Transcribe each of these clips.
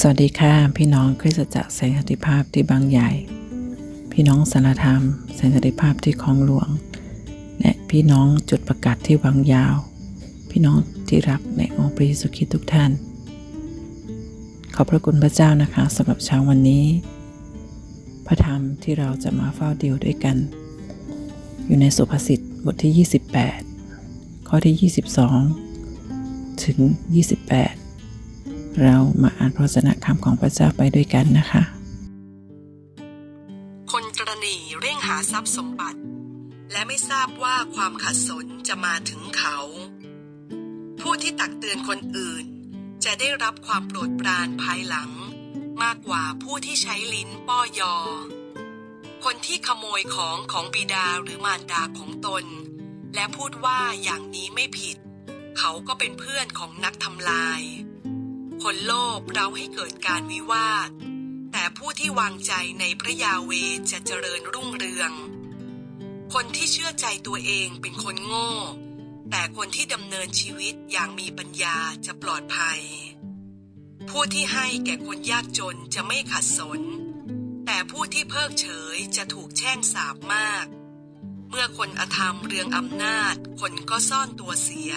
สวัสดีค่ะ พี่น้องคริสตจักรแสงสันติภาพที่บางใหญ่ พี่น้องสารธรรม แสงสันติภาพที่คลองหลวง และพี่น้องจุดประกาศที่วังยาว พี่น้องที่รักในองค์พระเยซูคริสต์ทุกท่าน ขอบพระคุณพระเจ้านะคะสำหรับเช้าวันนี้ พระธรรมที่เราจะมาเฝ้าเดียวด้วยกัน อยู่ในสุภาษิตบทที่ 28 ข้อที่ 22 ถึง 28 เรามาอ่านพระวจนะคำของพระเจ้าไปด้วยกันนะคะ คนกรณีเร่งหาทรัพย์สมบัติ และไม่ทราบว่าความขัดสนจะมาถึงเขา ผู้ที่ตักเตือนคนอื่น จะได้รับความโปรดปรานภายหลัง มากกว่าผู้ที่ใช้ลิ้นป้อยอ คนที่ขโมยของของบิดาหรือมารดาของตน และพูดว่าอย่างนี้ไม่ผิด เขาก็เป็นเพื่อนของนักทำลาย คนโลภเราให้เกิดการวิวาท แต่ผู้ที่วางใจในพระยาเวจะเจริญรุ่งเรือง คนที่เชื่อใจตัวเองเป็นคนโง่ แต่คนที่ดำเนินชีวิตอย่างมีปัญญาจะปลอดภัย ผู้ที่ให้แก่คนยากจนจะไม่ขัดสน แต่ผู้ที่เพิกเฉยจะถูกแช่งสาบมาก เมื่อคนอธรรมเรืองอำนาจ คนก็ซ่อนตัวเสีย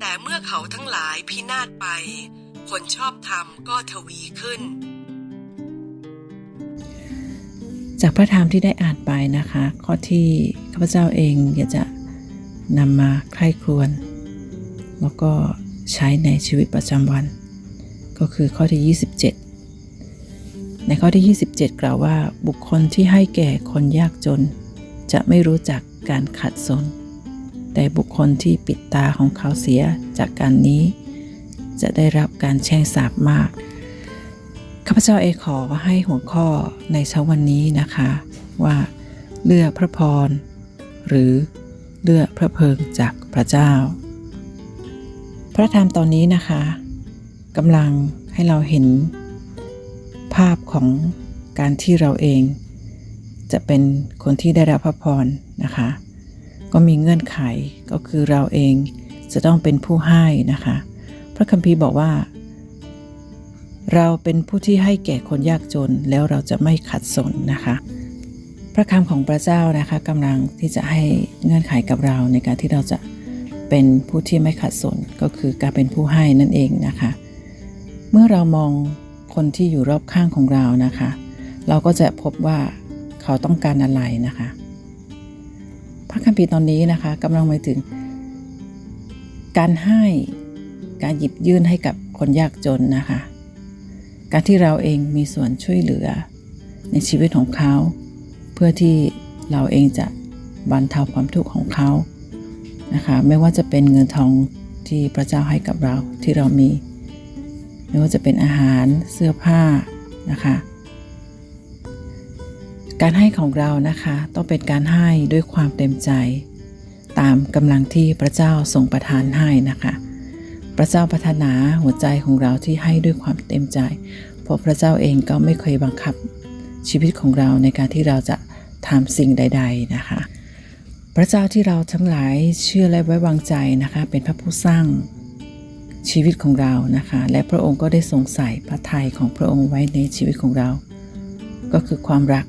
แต่เมื่อเขาทั้งหลายพินาศไป คนชอบธรรมก็ทวีขึ้น จากพระธรรมที่ได้อ่านไปนะคะ ข้อที่ข้าพเจ้าเองอยากจะนำมาใคร่ครวญแล้วก็ใช้ในชีวิตประจำวัน ก็คือข้อที่ 27 ในข้อที่ 27 กล่าวว่าบุคคลที่ให้แก่คนยากจน จะไม่รู้จักการขัดสน แต่บุคคลที่ปิดตาของเขาเสียจากการนี้ จะได้รับการแช่งสาบมาก ข้าพเจ้าเองขอให้หัวข้อในเช้าวันนี้นะคะ ว่าเลือกพระพร หรือเลือกพระเพลิงจากพระเจ้า พระธรรมตอนนี้นะคะกำลังให้เราเห็น ภาพของการที่เราเอง จะเป็นคนที่ได้รับพระพรนะคะ ก็มีเงื่อนไขก็คือเราเองจะต้องเป็นผู้ให้นะคะ พระคัมภีร์บอกว่า เราเป็นผู้ที่ให้แก่คนยากจนแล้วเราจะไม่ขัดสนนะคะ พระคำของพระเจ้านะคะกำลังที่จะให้เงื่อนไขกับเราในการที่เราจะเป็นผู้ที่ไม่ขัดสนก็คือการเป็นผู้ให้นั่นเองนะคะ เมื่อเรามองคนที่อยู่รอบข้างของเรานะคะ เราก็จะพบว่าเขาต้องการอะไรนะคะ พระคัมภีร์ตอนนี้นะคะกำลังหมายถึงการให้ การหยิบยื่นให้กับคนยากจนนะคะ การที่เราเองมีส่วนช่วยเหลือ ในชีวิตของเขา เพื่อที่เราเองจะบรรเทาความทุกข์ของเขานะคะไม่ว่าจะเป็นเงินทองที่พระเจ้าให้กับเราที่เรามี ไม่ว่าจะเป็นอาหารเสื้อผ้านะคะ การให้ของเรานะคะต้องเป็นการให้ด้วยความเต็มใจ ตามกำลังที่พระเจ้าทรงประทานให้นะคะ พระเจ้าพัฒนาหัวใจของเราที่ให้ด้วยความเต็มใจ เพราะพระเจ้าเองก็ไม่เคยบังคับชีวิตของเราในการที่เราจะทำสิ่งใด ๆนะคะ พระเจ้าที่เราทั้งหลายเชื่อและไว้วางใจนะคะ เป็นพระผู้สร้างชีวิตของเรานะคะ และพระองค์ก็ได้ทรงใส่พระทัยของพระองค์ไว้ในชีวิตของเรา ก็คือความรัก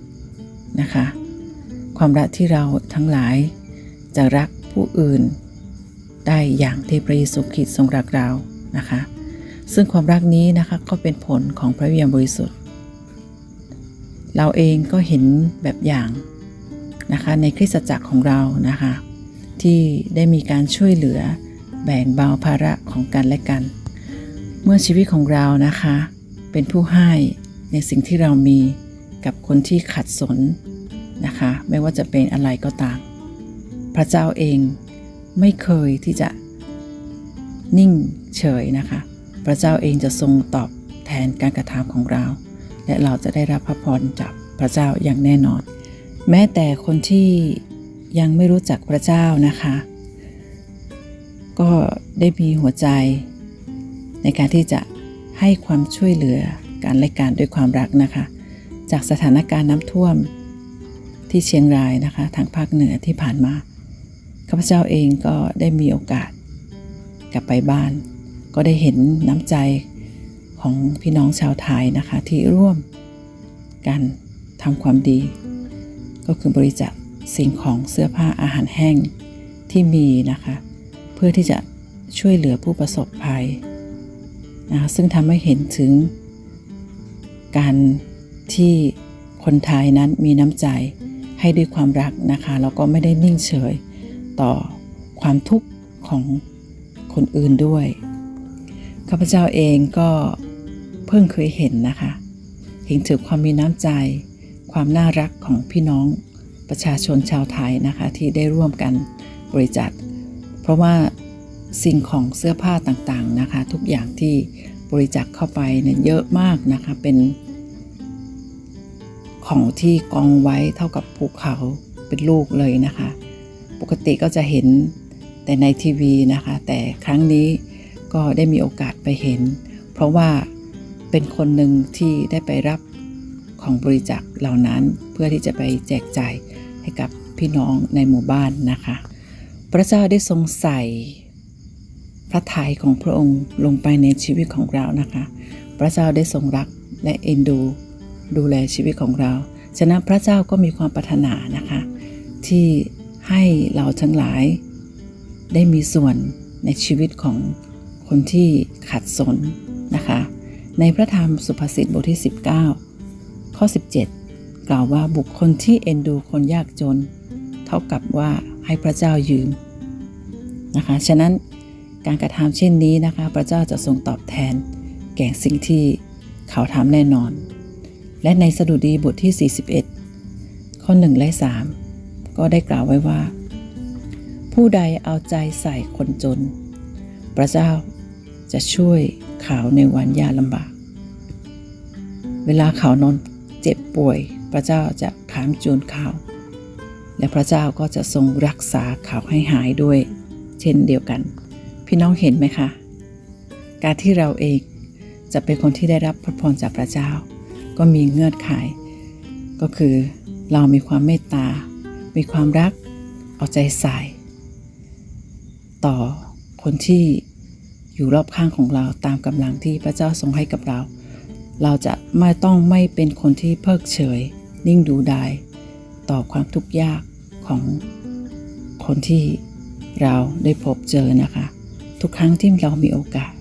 นะคะ ความรักที่เราทั้งหลายจะรักผู้อื่น ได้อย่างที่พระเยซูคริสต์ทรงรักเรานะคะ ซึ่งความรักนี้นะคะก็เป็นผลของพระวิญญาณบริสุทธิ์ เราเองก็เห็นแบบอย่างนะคะในคริสตจักรของเรานะคะที่ได้มีการช่วยเหลือแบ่งเบาภาระของกันและกัน เมื่อชีวิตของเรานะคะเป็นผู้ให้ในสิ่งที่เรามีกับคนที่ขัดสนนะคะ ไม่ว่าจะเป็นอะไรก็ตาม พระเจ้าเอง ไม่เคยที่จะนิ่งเฉยนะคะ พระเจ้าเองจะทรงตอบแทนการกระทำของเรา และเราจะได้รับพระพรจากพระเจ้าอย่างแน่นอน แม้แต่คนที่ยังไม่รู้จักพระเจ้านะคะ ก็ได้มีหัวใจ ในการที่จะให้ความช่วยเหลือการและการด้วยความรักนะคะ จากสถานการณ์น้ำท่วมที่เชียงรายนะคะ ทางภาคเหนือที่ผ่านมา ข้าพเจ้าเองก็ได้มีโอกาสกลับไปบ้าน ก็ได้เห็นน้ำใจของพี่น้องชาวไทยนะคะที่ร่วมกันทำความดี ก็คือบริจาคสิ่งของเสื้อผ้าอาหารแห้งที่มีนะคะ เพื่อที่จะช่วยเหลือผู้ประสบภัยนะะซึ่งทำให้เห็นถึง การที่คนไทยนั้นมีน้ำใจให้ด้วยความรักนะคะแล้วก็ไม่ได้นิ่งเฉย ต่อความทุกข์ของคนอื่นด้วย ข้าพเจ้าเองก็เพิ่งเคยเห็นนะคะ เห็นถึงความมีน้ำใจ ความน่ารักของพี่น้องประชาชนชาวไทยนะคะ ที่ได้ร่วมกันบริจาคเพราะว่าสิ่งของเสื้อผ้าต่างๆนะคะ ทุกอย่างที่บริจาคเข้าไปเนี่ยเยอะมากนะคะเป็นของที่กองไว้เท่ากับภูเขาเป็นลูกเลยนะคะ ปกติก็จะเห็นแต่ในทีวีนะคะ แต่ครั้งนี้ก็ได้มีโอกาสไปเห็น เพราะว่าเป็นคนหนึ่งที่ได้ไปรับของบริจาคเหล่านั้นเพื่อที่จะไปแจกจ่ายให้กับพี่น้องในหมู่บ้านนะคะ พระเจ้าได้ทรงใส่พระทัยของพระองค์ลงไปในชีวิตของเรานะคะ พระเจ้าได้ทรงรักและเอ็นดู ดูแลชีวิตของเรา ฉะนั้นพระเจ้าก็มีความปรารถนานะคะ ที่ ให้เราทั้งหลาย ได้มีส่วนในชีวิตของคนที่ขัดสนนะคะ ในพระธรรมสุภาษิตบทที่ 19 ข้อ 17 กล่าวว่าบุคคลที่เอ็นดูคนยากจน เท่ากับว่าให้พระเจ้ายืมนะคะ ฉะนั้นการกระทำเช่นนี้นะคะ พระเจ้าจะทรงตอบแทน แก่สิ่งที่เขาทำแน่นอน และในสดุดีบทที่ 41 ข้อ 1 และ 3 ก็ได้กล่าวไว้ว่า ผู้ใดเอาใจใส่คนจน พระเจ้าจะช่วยเขาในวันยากลำบาก เวลาเขานอนเจ็บป่วย พระเจ้าจะขามจูนเขาและพระเจ้าก็จะทรงรักษาเขาให้หายด้วย เช่นเดียวกัน พี่น้องเห็นไหมคะ การที่เราเองจะเป็นคนที่ได้รับพระพรจากพระเจ้า ก็มีเงื่อนไข ก็คือเรามีความเมตตา มีความรัก เอาใจใส่ ต่อคนที่อยู่รอบข้างของเราตามกำลังที่พระเจ้าทรงให้กับเรา เราจะไม่ต้องไม่เป็นคนที่เพิกเฉย นิ่งดูดายต่อความทุกข์ยากของคนที่เราได้พบเจอนะคะ ทุกครั้งที่เรามีโอกาส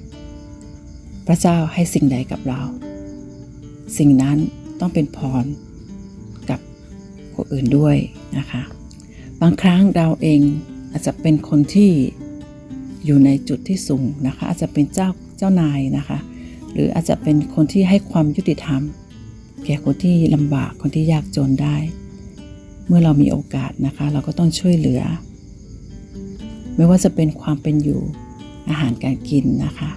พระเจ้าให้สิ่งใดกับเรา สิ่งนั้นต้องเป็นพร คนอื่นด้วยนะคะ บางครั้งเราเองอาจจะเป็นคนที่อยู่ในจุดที่สูงนะคะ อาจจะเป็นเจ้าเจ้านายนะคะ หรืออาจจะเป็นคนที่ให้ความยุติธรรม แก่คนที่ลำบากคนที่ยากจนได้ เมื่อเรามีโอกาสนะคะ เราก็ต้องช่วยเหลือ ไม่ว่าจะเป็นความเป็นอยู่อาหารการกินนะคะ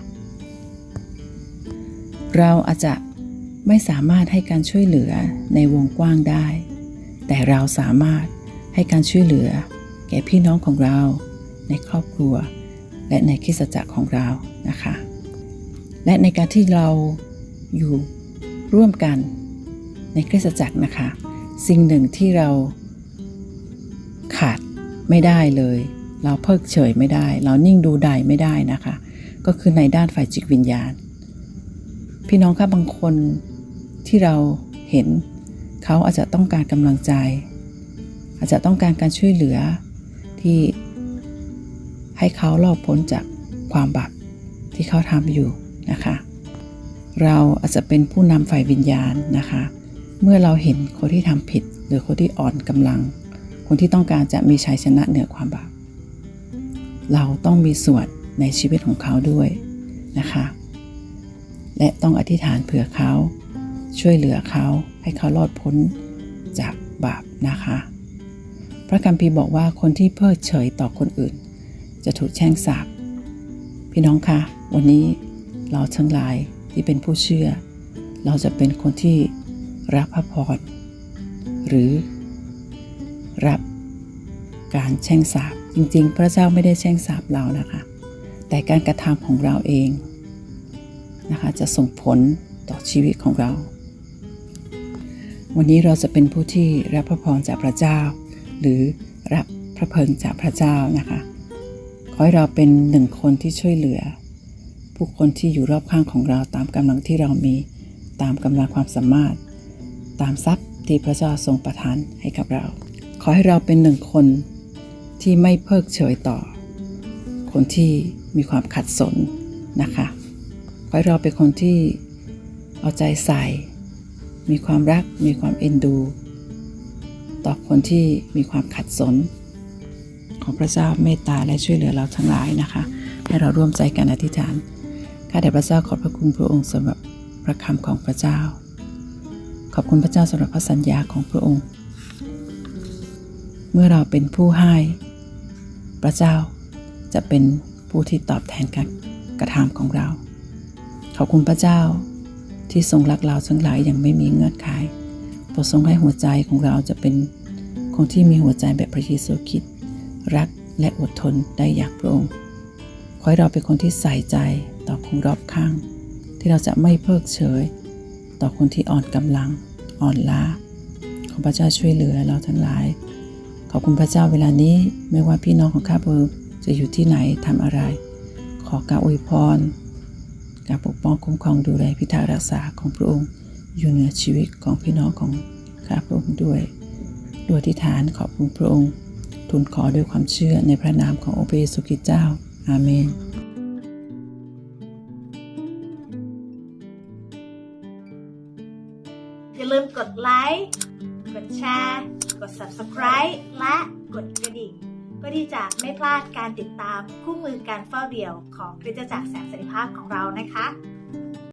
เราอาจจะไม่สามารถให้การช่วยเหลือในวงกว้างได้ แต่เราสามารถให้การช่วยเหลือ แก่พี่น้องของเรา ในครอบครัว และในคริสตจักรของเรานะคะ และในการที่เราอยู่ร่วมกันในคริสตจักรนะคะ สิ่งหนึ่งที่เราขาดไม่ได้เลย เราเพิกเฉยไม่ได้ เรานิ่งดูดายไม่ได้นะคะ ก็คือในด้านฝ่ายจิตวิญญาณ พี่น้องคะบางคนที่เราเห็น เขาอาจจะต้องการกำลังใจ อาจจะต้องการการช่วยเหลือที่ให้เขารอดพ้นจากความบาปที่เขาทำอยู่นะคะ เราอาจจะเป็นผู้นำฝ่ายวิญญาณนะคะ เมื่อเราเห็นคนที่ทำผิด หรือคนที่อ่อนกำลัง คนที่ต้องการจะมีชัยชนะเหนือความบาปเราต้องมีส่วนในชีวิตของเขาด้วยนะคะ และต้องอธิษฐานเผื่อเขา ช่วยเหลือเขา ให้เขารอดพ้นจากบาปนะคะ พระคัมภีร์บอกว่าคนที่เพิกเฉยต่อคนอื่น จะถูกแช่งสาปพี่น้องคะวันนี้เราทั้งหลายที่เป็นผู้เชื่อ เราจะเป็นคนที่รับพระพรหรือรับการแช่งสาปจริงๆ พระเจ้าไม่ได้แช่งสาปเรานะคะ แต่การกระทำของเราเองนะคะจะส่งผลต่อชีวิตของเรา วันนี้เราจะเป็นผู้ที่รับพระพรจากพระเจ้า หรือรับพระเพลิงจากพระเจ้านะคะ ขอให้เราเป็นหนึ่งคนที่ช่วยเหลือ ผู้คนที่อยู่รอบข้างของเราตามกำลังที่เรามีตามกำลังความสามารถ ตามทรัพย์ที่พระเจ้าทรงประทานให้กับเรา ขอให้เราเป็นหนึ่งคนที่ไม่เพิกเฉยต่อ คนที่มีความขัดสนนะคะ ขอให้เราเป็นคนที่เอาใจใส่ มีความรัก มีความเอ็นดู ต่อคนที่มีความขัดสน ของพระเจ้าเมตตาและช่วยเหลือเราทั้งหลายนะคะ ให้เราร่วมใจกันอธิษฐาน ข้าแต่พระเจ้าขอบพระคุณพระองค์สำหรับพระคำของพระเจ้า ขอบคุณพระเจ้าสำหรับพระสัญญาของพระองค์ เมื่อเราเป็นผู้ให้ พระเจ้าจะเป็นผู้ที่ตอบแทนการกระทำของเรา ขอบคุณพระเจ้า ที่ทรงรักเราทั้งหลายอย่างไม่มีเงื่อนไขโปรดทรงให้หัวใจของเราจะเป็นคนที่มีหัวใจแบบพระเยซูคริสต์รักและอดทนได้อย่างพระองค์ขอให้เราเป็นคนที่ใส่ใจต่อคนรอบข้าง ที่เราจะไม่เพิกเฉย ต่อคนที่อ่อนกำลัง อ่อนล้า ขอพระเจ้าช่วยเหลือเราทั้งหลาย ขอบคุณพระเจ้าเวลานี้ไม่ว่าพี่น้องของข้าพเจ้าจะอยู่ที่ไหนทำอะไร ขอการอวยพร การปกป้องคุ้มครองดูแลพิทักษ์รักษาของพระองค์ อยู่เหนือชีวิตของพี่น้องของข้าพระองค์ด้วยด้วยที่ฐานขอบคุณพระองค์ ทูลขอด้วยความเชื่อในพระนามขององค์พระเยซูคริสต์เจ้า อาเมน พลาดการติดตามคู่มือการเฝ้าเดี่ยวของคริสตจักรแสงสันติภาพของเรานะคะ